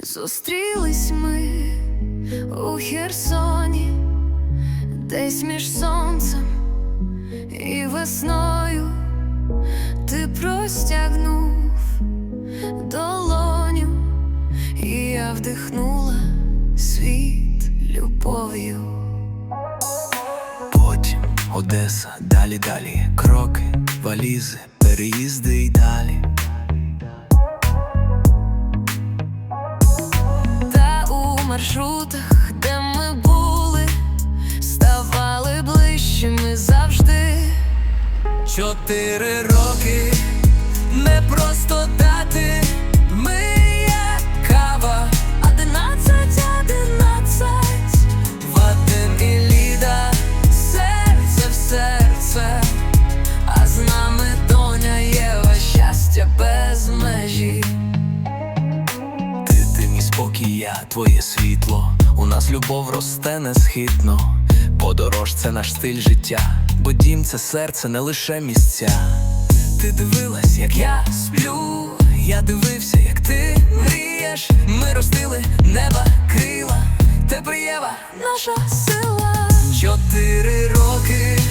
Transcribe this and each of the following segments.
Зустрілись ми у Херсоні, десь між сонцем і весною ти простягнув долоню, і я вдихнула світ любов'ю. Потім Одеса, далі, далі, кроки, валізи, переїзди й далі. Маршрутах, де ми були, ставали ближчими завжди. Чотири роки твоє світло. У нас любов росте несхитно. Подорож це наш стиль життя, бо дім це серце, не лише місця. Ти дивилась, як я сплю, я дивився, як ти мрієш. Ми ростили неба, крила, тебе Єва, Наша сила, Чотири роки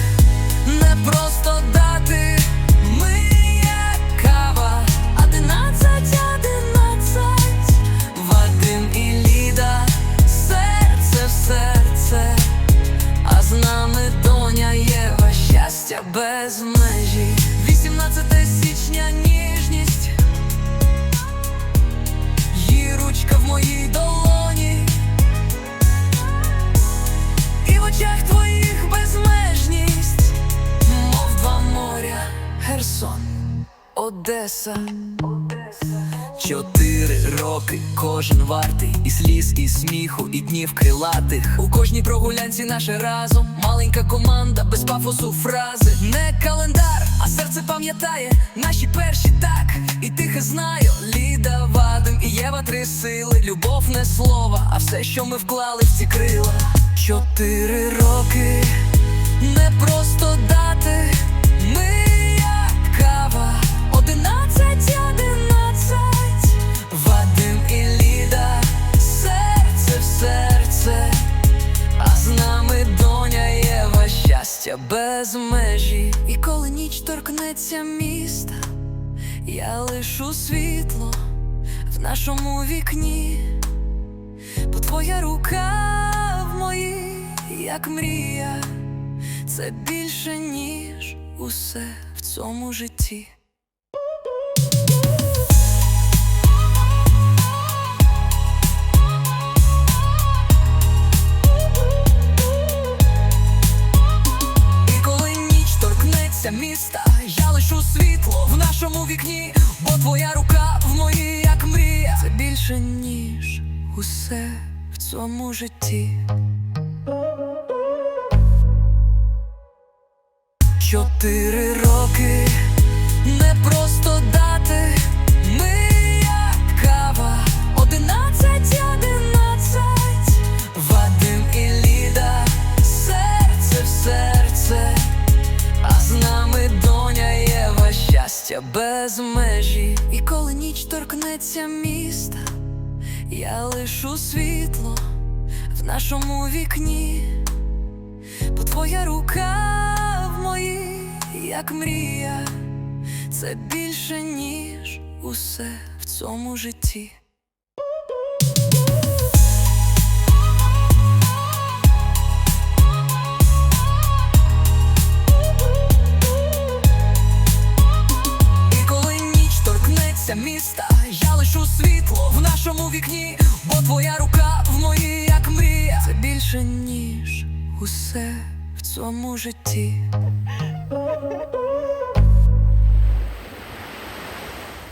щастя без межі. 18 січня ніжність. Її ручка в моїй долоні. І в очах твоїх безмежність, мов два моря, Херсон, Одеса. Чотири роки, кожен вартий і сліз, і сміху, і днів крилатих. У кожній прогулянці наше разом, маленька команда, без пафосу фрази. Не календар, а серце пам'ятає наші перші так. І тихе знаю, Ліда, Вадим і Єва три сили. Любов не слова, а все, що ми вклали в ці крила. Чотири роки не просто дати. Щастя без межі. і коли ніч торкнеться міста, я лишу світло в нашому вікні, бо твоя рука в моїй, як мрія, це більше, ніж усе в цьому житті. Лишу світло в нашому вікні, бо твоя рука в моїй, як мрія. Це більше, ніж усе в цьому житті. Чотири роки без межі. і коли ніч торкнеться міста, я лишу світло в нашому вікні, бо твоя рука в моїй, як мрія, це більше, ніж усе в цьому житті. Більше, ніж усе в цьому житті.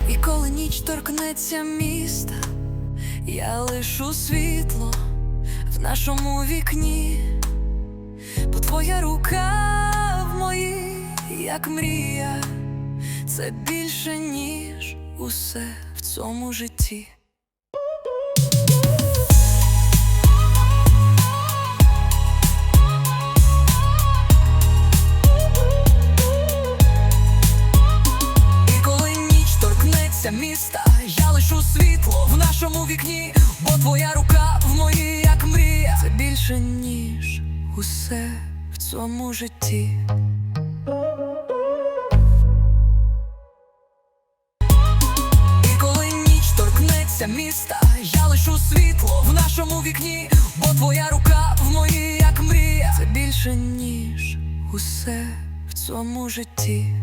І коли ніч торкнеться міста, я лишу світло в нашому вікні, бо твоя рука в моїй, як мрія, це більше, ніж усе в цьому житті. Я лишу світло в нашому вікні, бо твоя рука в моїй, як мрія. Це більше, ніж усе в цьому житті. І коли ніч торкнеться міста, я лишу світло в нашому вікні, бо твоя рука в моїй, як мрія. Це більше, ніж усе в цьому житті.